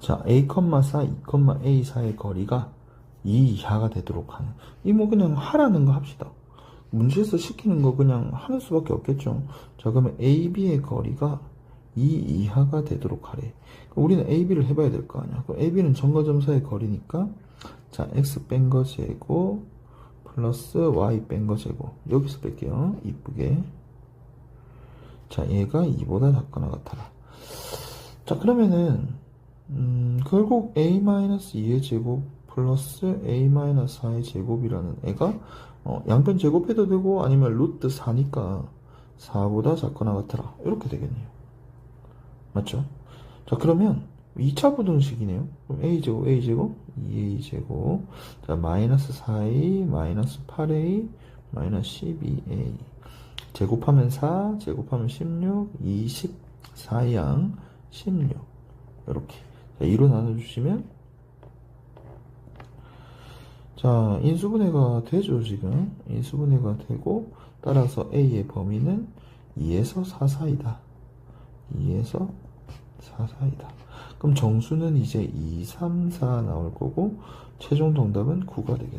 자, a, 4, 2, a 사이의 거리가 2 이하가 되도록 하는. 이 뭐 그냥 하라는 거 합시다. 문제에서 시키는 거 그냥 하는 수밖에 없겠죠. 자, 그러면 a, b의 거리가 2 이하가 되도록 하래. 우리는 a, b를 해봐야 될 거 아니야. 그럼 a, b는 점과 점사의 거리니까 자, x 뺀 거 제곱 플러스 y 뺀 거 제곱. 여기서 뺄게요. 이쁘게. 자, 얘가 2보다 작거나 같아라. 자, 그러면은, 음, 결국 a-2의 제곱 플러스 a-4의 제곱이라는 애가, 어, 양변 제곱해도 되고, 아니면 루트 4니까 4보다 작거나 같아라. 이렇게 되겠네요. 맞죠? 자, 그러면 2차 부등식이네요. 그럼 a제곱, a제곱, 2a제곱. 자, 마이너스 4a, 마이너스 8a, 마이너스 12a. 제곱하면 4, 제곱하면 16, 20, 4양, 16. 이렇게. 자, 2로 나눠주시면, 자, 인수분해가 되죠, 지금. 인수분해가 되고, 따라서 A의 범위는 2에서 4 사이다. 2에서 4 사이다. 그럼 정수는 이제 2, 3, 4 나올 거고, 최종 정답은 9가 되겠네.